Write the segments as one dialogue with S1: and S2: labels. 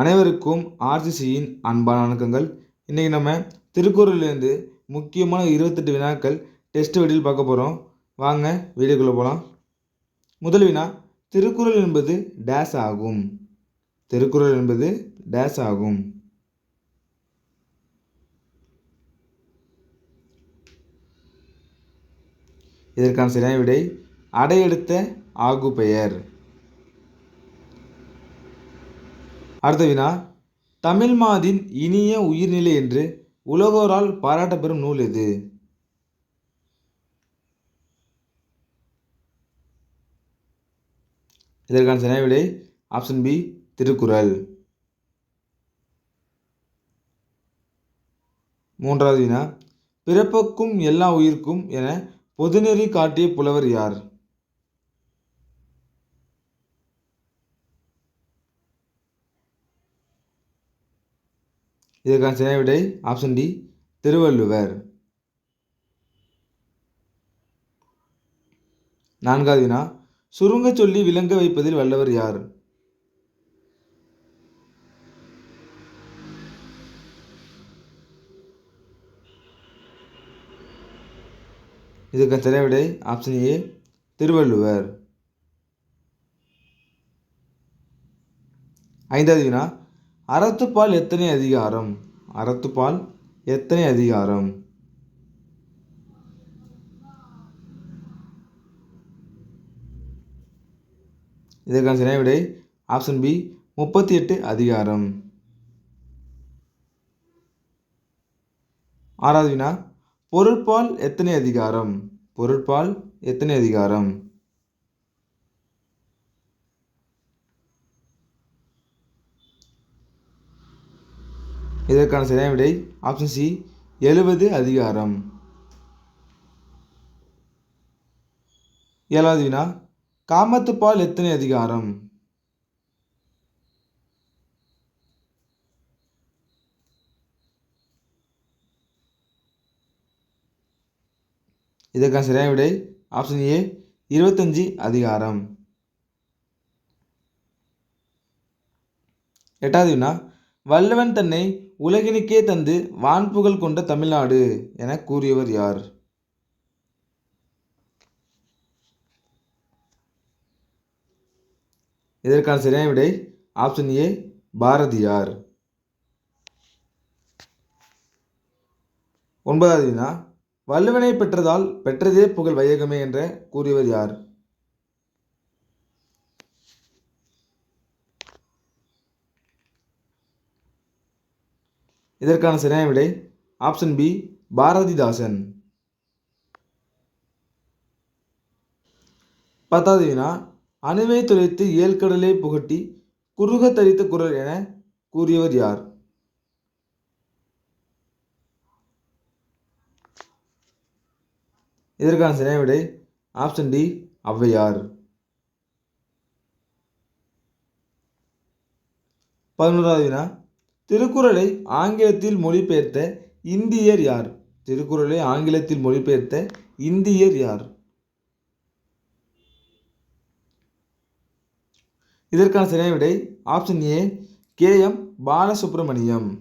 S1: அனைவருக்கும் ஆர்ஜிசியின் அன்பான வணக்கங்கள். இன்றைக்கி நம்ம திருக்குறள்லேருந்து முக்கியமான இருபத்தெட்டு வினாக்கள் டெஸ்ட் வீடியில் பார்க்க போகிறோம் வாங்க வீடியோக்குள்ளே போகலாம் முதல் வினா திருக்குறள் என்பது டேஸ் ஆகும். திருக்குறள் என்பது டேஸ் ஆகும். இதற்கான சரியான விடை அடையெடுத்த ஆகு பெயர் அடுத்த வினா தமிழ் மாதின் இனிய உயிர்நிலை என்று உலகோரால் பாராட்டப்பெறும் நூல் எது? இதற்கான சரியான விடை ஆப்ஷன் பி திருக்குறள். மூன்றாவது வினா பிறப்புக்கும் எல்லா உயிர்க்கும் என பொதுநெறி காட்டிய புலவர் யார்? இதற்கான சரியான விடை ஆப்ஷன் டி திருவள்ளுவர். நான்காவது வினா சுருங்க சொல்லி விளங்க வைப்பதில் வல்லவர் யார்? இதற்கான சரியான விடை ஆப்ஷன் ஏ திருவள்ளுவர். ஐந்தாவது வினா அறத்துப்பால் எத்தனை அதிகாரம்? அறத்துப்பால் எத்தனை அதிகாரம்? இதற்கான சரியான விடை ஆப்ஷன் பி முப்பத்தி எட்டு அதிகாரம். ஆறாவது வினா பொருட்பால் எத்தனை அதிகாரம்? பொருட்பால் எத்தனை அதிகாரம்? இதற்கான சரியான விடை ஆப்ஷன் சி எழுபது அதிகாரம். ஏழாவது வினா காமத்துப்பால் எத்தனை அதிகாரம்? இதற்கான சரியான விடை ஆப்ஷன் ஏ இருபத்தஞ்சி அதிகாரம். எட்டாவது வினா வல்லவன் தன்னை உலகினுக்கே தந்து வான்புகழ் கொண்ட தமிழ்நாடு என கூறியவர் யார்? இதற்கான சரியான விடை ஆப்ஷன் ஏ பாரதியார். ஒன்பதாவது வினா வள்ளுவனை பெற்றதால் பெற்றதே புகழ் வையகமே என்ற கூறியவர் யார்? இதற்கான சரியான விடை ஆப்ஷன் பி பாரதிதாசன். பத்தாவது வினா அணுவை துளைத்து ஏழ்கடலை புகட்டி குறுக தரித்த குரல் என கூறியவர் யார்? இதற்கான சரியான விடை ஆப்ஷன் டி ஔவையார். பதினோராவது வினா திருக்குறளை ஆங்கிலத்தில் மொழிபெயர்த்த இந்தியர் யார்? திருக்குறளை ஆங்கிலத்தில் மொழிபெயர்த்த இந்தியர் யார்? இதற்கான சரியான விடை option A K. M. Balasubramaniam.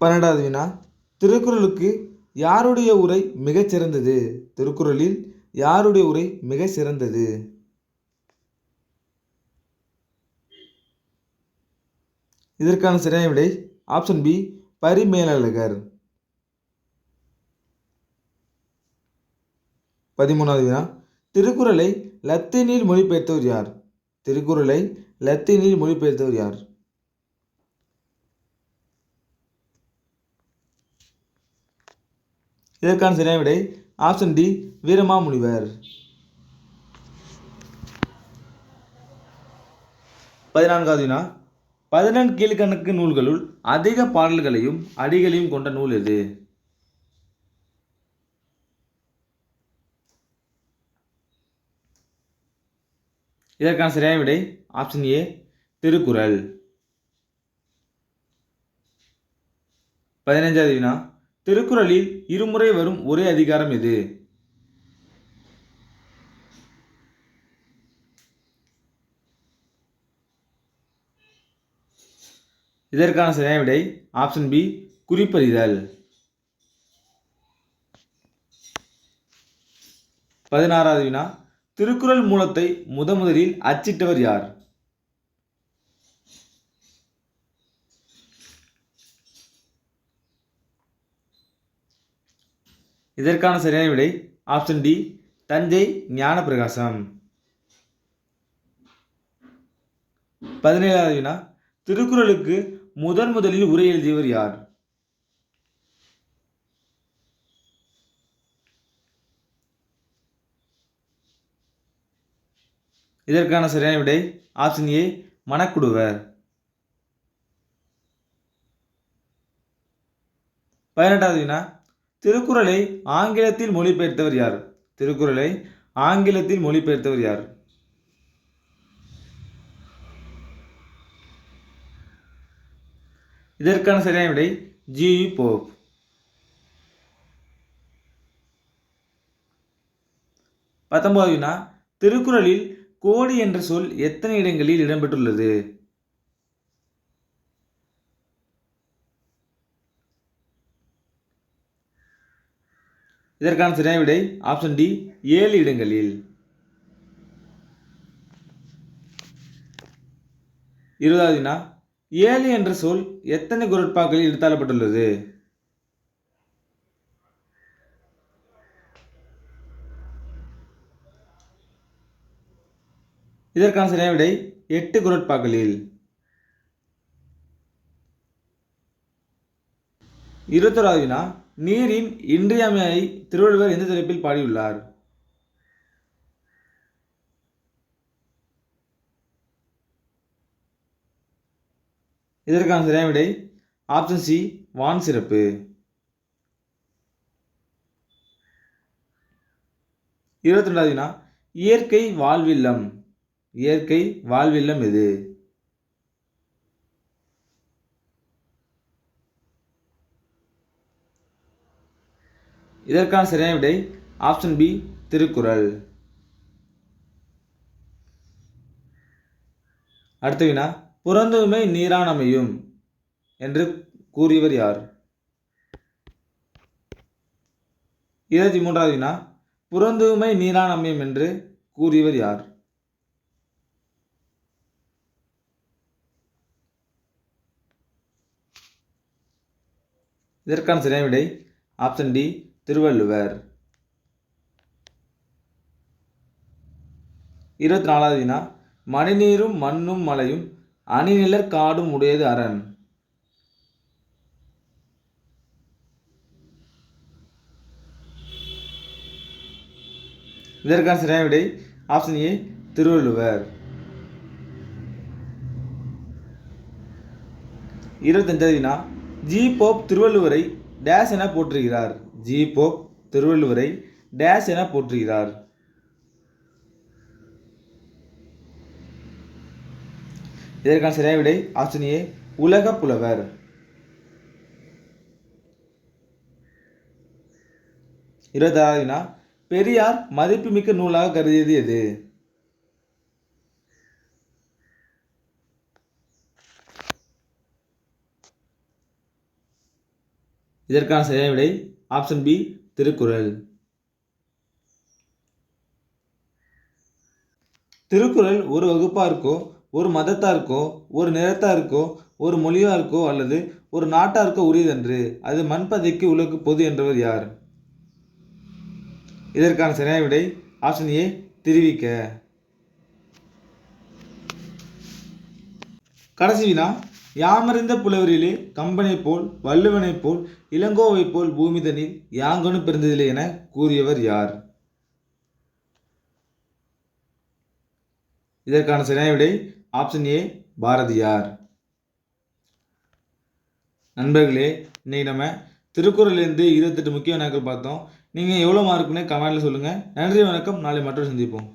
S1: பன்னெண்டாவது வினா. திருக்குறளுக்கு யாருடைய உரை மிகச் சிறந்தது திருக்குறளில் யாருடைய உரை மிக சிறந்தது இதற்கான சரியான விடை ஆப்ஷன் பி பரிமேலழகர். பதிமூணாவது வினா திருக்குறளை லத்தீனில் மொழிபெயர்த்தவர் யார்? திருக்குறளை லத்தீனில் மொழிபெயர்த்தவர் யார்? இதற்கான சரியான விடை ஆப்ஷன் டி வீரமாமுனிவர். பதினான்காவது வினா பதினெண் கீழ்கணக்கு நூல்களுள் அதிக பாடல்களையும் அடிகளையும் கொண்ட நூல் எது? இதற்கான சரியான விடை ஆப்ஷன் ஏ திருக்குறள். பதினைஞ்சாவது வினா திருக்குறளில் இருமுறை வரும் ஒரே அதிகாரம் எது? இதற்கான சரியான விடை ஆப்ஷன் பி குறிப்பறிதல். பதினாறாவது வினா திருக்குறள் மூலத்தை முதமுதலில் அச்சிட்டவர் யார்? இதற்கான சரியான விடை ஆப்ஷன் டி தஞ்சை ஞானப்பிரகாசம். பதினேழாவது வினா திருக்குறளுக்கு முதன் முதலில் உரை எழுதியவர் யார்? இதற்கான சரியான விடை ஆப்ஷன் ஏ மணக்குடுவர். பதினெட்டாவது வினா திருக்குறளை ஆங்கிலத்தில் மொழிபெயர்த்தவர் யார்? திருக்குறளை ஆங்கிலத்தில் மொழிபெயர்த்தவர் யார்? இதற்கான சரியான விடை ஜியு போப் பத்தொன்பது வினா திருக்குறளில் கோடி என்ற சொல் எத்தனை இடங்களில் இடம்பெற்றுள்ளது? இதற்கான சரியான விடை ஆப்ஷன் டி ஏழு இடங்களில். இருபதாவது வினா ஏழு என்ற சொல் எத்தனை குரட்பாக்களில் எடுத்தாளப்பட்டுள்ளது இதற்கான சரியான விடை எட்டு குரட்பாக்களில். இருபத்தோராவது வினா நீரின் இன்றியமையை திருவள்ளுவர் எந்த தலைப்பில் பாடியுள்ளார்? இதற்கான சரியான விடை? ஆப்ஷன் சி வான் சிறப்பு. இருபத்தி ரெண்டாவது வினா இயற்கை வாழ்வில்லம். இயற்கை வாழ்வில்லம் எது? இதற்கான சரியான விடை ஆப்ஷன் பி திருக்குறள். அடுத்த வினா புறந்தூய்மை நீரானமையும் என்று கூறியவர் யார்? இருபத்தி மூன்றாவது வினா. புறந்தூய்மை நீரானமையும் என்று கூறியவர் யார்? இதற்கான சரியான விடை ஆப்ஷன் டி திருவள்ளுவர். இருபத்தி நாலாவது வினா. மணிநீரும் மண்ணும் மலையும் அணிநிலர் காடும் உடையது அரண். இதற்கான சரியான விடை ஆப்ஷன் ஏ திருவள்ளுவர். இருபத்தஞ்சாவது வினா ஜி போப் திருவள்ளுவரை டேஷ் என போற்றுகிறார். ஜி போப் திருவள்ளுவரை டேஷ் என போற்றுகிறார். இதற்கான சரியான விடை ஆப்ஷன் ஏ உலக புலவர். இருபத்தி வினா பெரியார் மதிப்புமிக்க நூலாக கருதியது எது? இதற்கான சரியான விடை ஆப்ஷன் பி திருக்குறள். திருக்குறள் ஒரு வகுப்பாருக்கோ ஒரு மதத்தாருக்கோ ஒரு நிறத்தாருக்கோ ஒரு மொழியாருக்கோ அல்லது ஒரு நாட்டாருக்கோ உரியதன்று. அது மண்பதைக்கு உலகு பொது என்றவர் யார்? இதற்கான சரியான விடை ஆப்ஷன் ஏ கடைசி வினா யாமறிந்த புலவரிலே கம்பனை போல் வள்ளுவனைப் போல் இளங்கோவைப் போல் பூமிதனில் யாங்கனு பிறந்ததில்லை என கூறியவர் யார்? இதற்கான சரியான விடை ஆப்ஷன் ஏ பாரதியார். நண்பர்களே இன்னைக்கு நம்ம திருக்குறள்லேருந்து இருபத்தெட்டு முக்கிய வினாக்கள் பார்த்தோம். நீங்கள் எவ்வளோ மார்க்குன்னு கமெண்ட்டில் சொல்லுங்கள் நன்றி வணக்கம். நாளை மற்றொரு சந்திப்போம்.